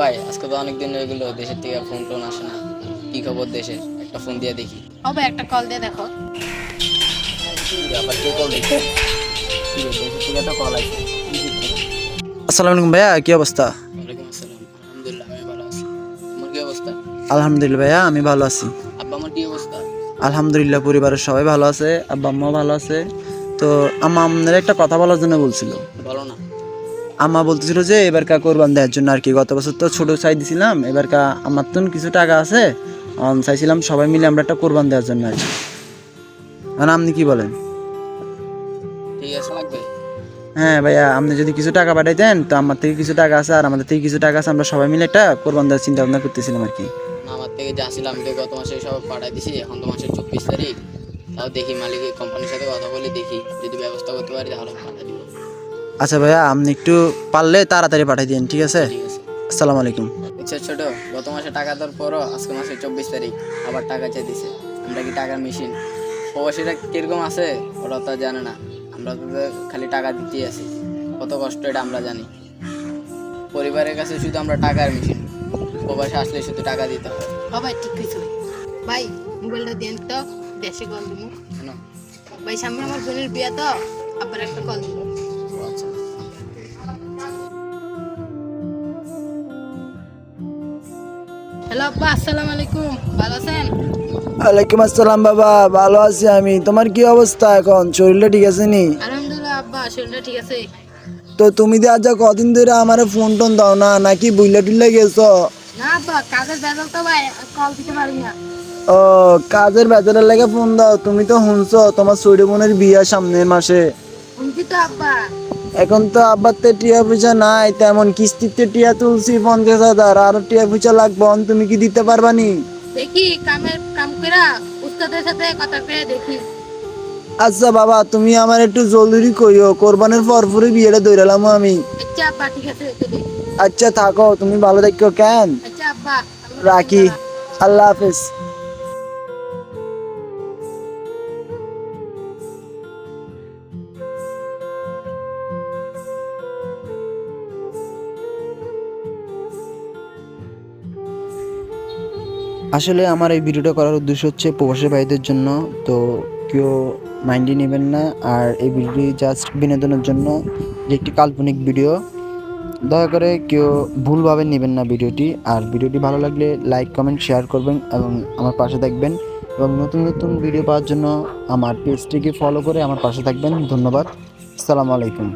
ভাই আজকে তো অনেক দিন হয়ে গেলো দেশের থেকে ফোন টোন আসে না। কি খবর দেশের? একটা ফোন দিয়ে দেখি। হবে একটা কল দিয়ে দেখো। আবার কে কল দিচ্ছে কি রে, দেশের থেকে একটা কল কি করতে? আসসালামু আলাইকুম ভাইয়া কি অবস্থা? ওয়ালাইকুম আসসালাম। আলহামদুলিল্লাহ আমি ভালো আছি। তোমার কি অবস্থা? আলহামদুলিল্লাহ ভাইয়া আমি ভালো আছি। আব্বা আমার কি অবস্থা? আলহামদুলিল্লাহ পরিবারের সবাই ভালো আছে আব্বা আম্মাও ভালো আছে। তো আম্মা আপনার একটা কথা বলার জন্য বলছিল। বলো না। আম্মা বলতেছিল যে এবার কা কোরবান দেওয়ার জন্য আর কি গত বছর তো ছোট চাই দিছিলাম এবার কা আমার তো কিছু টাকা আছে চাইছিলাম সবাই মিলে আমরা একটা কোরবান দেওয়ার জন্য আর কি। মানে আপনি কি বলেন? ঠিক আছে লাগবে হ্যাঁ ভাইয়া আপনি যদি কিছু টাকা পাঠাইতেন তো আমার থেকে কিছু টাকা আছে আর আমাদের থেকে কিছু টাকা আছে আমরা সবাই মিলে একটা কোরবান দেওয়ার চিন্তা ভাবনা করতেছিলাম আর কি। আমার থেকে যা ছিল আমি তো গত মাসে সব পাঠাই দিছি এখন তো মাসের চব্বিশ তারিখ তাও দেখি মালিক কোম্পানির সাথে কথা বলে দেখি যদি ব্যবস্থা করতে পারি তাহলে পাঠাই দিব। আচ্ছা ভাইয়া আপনি একটু পারলে তাড়াতাড়ি পাঠিয়ে দিন ঠিক আছে? আসসালামু আলাইকুম। ইচ্ছা ছোট গত মাসে টাকা দেওয়ার পরও আজকে মাসের চব্বিশ তারিখ আবার টাকা চাই দিছে। আমরা কি টাকার মেশিন প্রবাসীরা কীরকম আছে ওরা তো জানে না। আমরা তো খালি টাকা দিতেই আছি। কত কষ্ট এটা আমরা জানি। পরিবারের কাছে শুধু আমরা টাকার মেশিন প্রবাসে আসলে শুধু টাকা দিতে হয়। হবে ঠিক কিছু ভাই মোবাইলটা দেন তো দেশে কল দিব ভাই সামনে আমার বোনের বিয়ে তো আবার একটা কল দিব হ্যালো আব্বা আসসালামু আলাইকুম। ভালো আছেন? ওয়ালাইকুম আসসালাম বাবা ভালো আছি আমি। তোমার কি অবস্থা এখন? শরীরটা ঠিক আছে নি? আলহামদুলিল্লাহ আব্বা শরীরটা ঠিক আছে। তো তুমি যে আজ কদিন ধরে আমার ফোন টোন দাও না নাকি বুইলা টুইলা গেছো? না আব্বা কাজের বেজাল তো ভাই কল দিতে পারি না। ও কাজের বেতনের লেগে ফোন দাও। তুমি তো শুনছো তোমার ছোট বোনের বিয়া সামনের মাসে। শুনছি তো আব্বা এখন তো আব্বার তে টিয়া পয়সা নাই তেমন কিস্তিতে টিয়া তুলছি পঞ্চাশ হাজার আর টিয়া পয়সা লাগবে তুমি কি দিতে পারবা নি? দেখি কামের কাম করা উস্তাদের সাথে কথা করে দেখি। আচ্ছা বাবা তুমি আমার একটু জলদি কইও কোরবানের পরপরই বিয়েটা দৌড়ালাম আমি। আচ্ছা আব্বা ঠিক আছে আচ্ছা থাকো তুমি ভালো থাকো কেন? আচ্ছা আব্বা রাখি আল্লাহ হাফেজ। আসলে আমার এই ভিডিওটা করার উদ্দেশ্য হচ্ছে প্রবাসী ভাইদের জন্য, তো কেউ মাইন্ডে নেবেন না। আর এই ভিডিওটি জাস্ট বিনোদনের জন্য যে একটি কাল্পনিক ভিডিও দয়া করে কেউ ভুলভাবে নেবেন না ভিডিওটি আর ভিডিওটি ভালো লাগলে লাইক কমেন্ট শেয়ার করবেন এবং আমার পাশে থাকবেন। এবং নতুন নতুন ভিডিও পাওয়ার জন্য আমার পেজটিকে ফলো করে আমার পাশে থাকবেন। ধন্যবাদ। আসসালামু আলাইকুম।